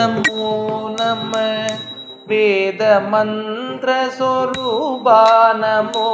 கலாவி நமோ நம வேத மந்திர சொரூபா நமோ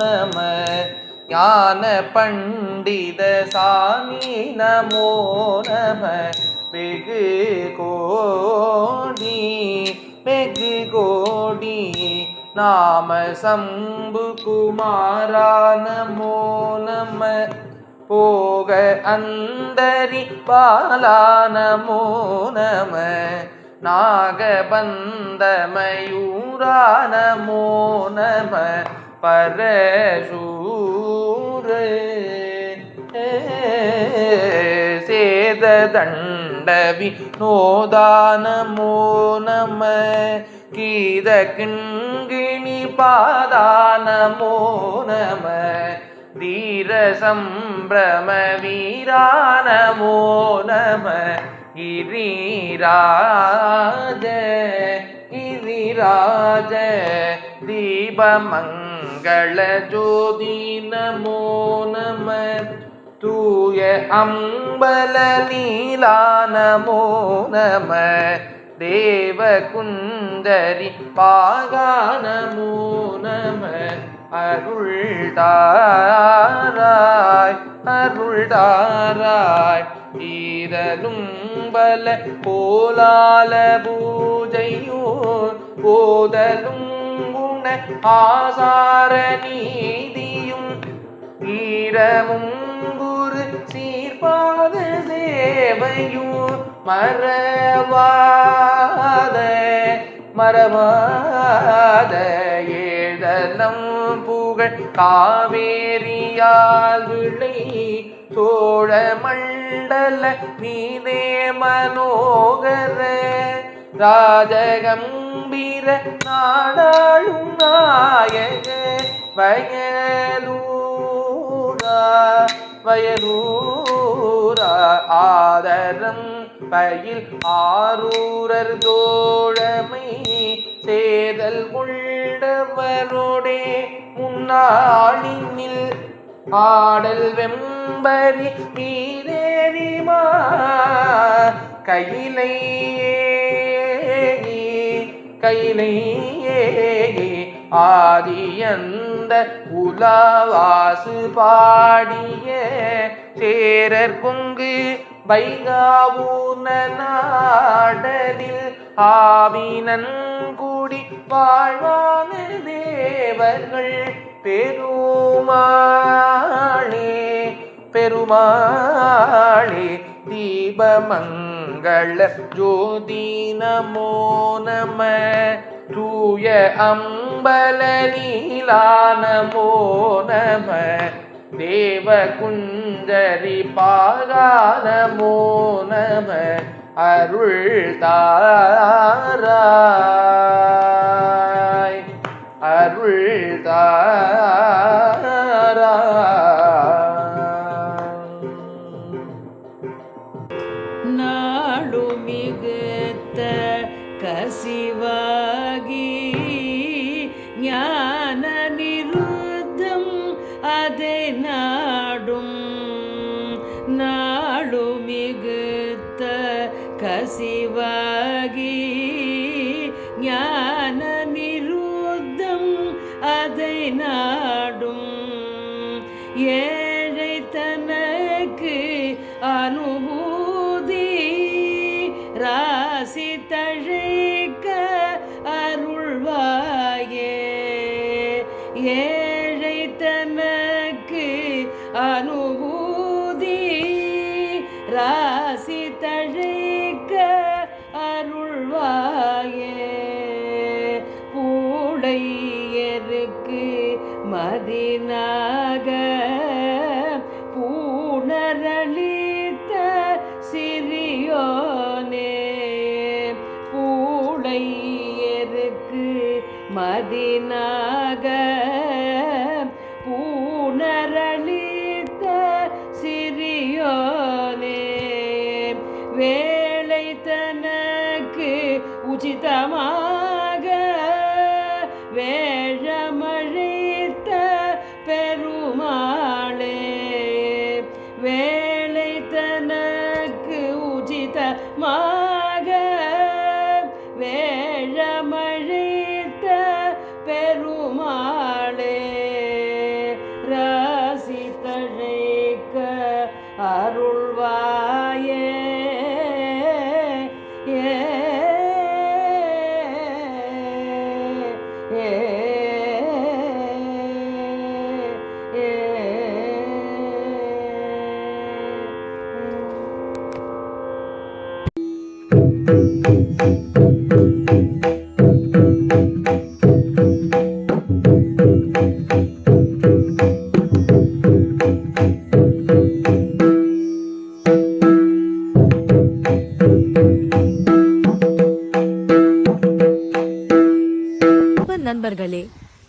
நம ஞான பண்டித சாமி நமோ நம வெகு கோடி வெகு கோடி நாம சம்பு குமாரா நமோ நம போக அந்தரி பாலா நமோ நம நாகபந்தமயூரா நம பரசூர சேததண்டவி நோதானமோ நம கீத கிண்கிணி பாதானமோ நம தீர சம்பிரம வீரானமோ நம கிரிராஜ கிரிராஜ தீபமங்கள ஜோதி நமோ நம தூய அம்பல நீலா நமோ நம தேவ குந்தரி பாகானமோ நம நம அருள்தாராய் அருள்தாராய். ஈரலும் பல கோலால பூஜையோர் போதலும் குண ஆசார நீதியும் ஈரமும் குரு சீர்பாத சேவையும் மறவாத மறவாத ஏதலம் புகழ் காவேரியால் விளை சோழ மண்டல நீதே மனோகர ராஜகம்பீர நாடாளும் நாயக வயலூரா வயலூரா. ஆதரம் பயில் ஆரூரர் தோழமை சேதல் கொண்டவரோடே முன்னாளினில் ஆடல் வெம்பரி நீரேறிமா கையிலையே கையிலை ஆதியந்த உலாவாசு பாடிய சேரர் கொங்கு வைகாவூர்ண நாடலில் ஆவினன் கூடி வாழ்வான தேவர்கள் பெருமாளே பெருமாளே தீபமங்கள ஜோதி நமோ நம தூய அம்பல நீலா நமோ நம தேவ குஞ்சரி பாகா நமோ நம அருள் தாராய் அருள் தாராய் நாடு மிகுத்த கசிவாகி ஞான நாடும் ஏழை தனக்கு அனுபூதி ராசி தழை மதினாக பூனரளித்த சிறியோனே வேலை தனக்கு உச்சிதமாக அருள்வா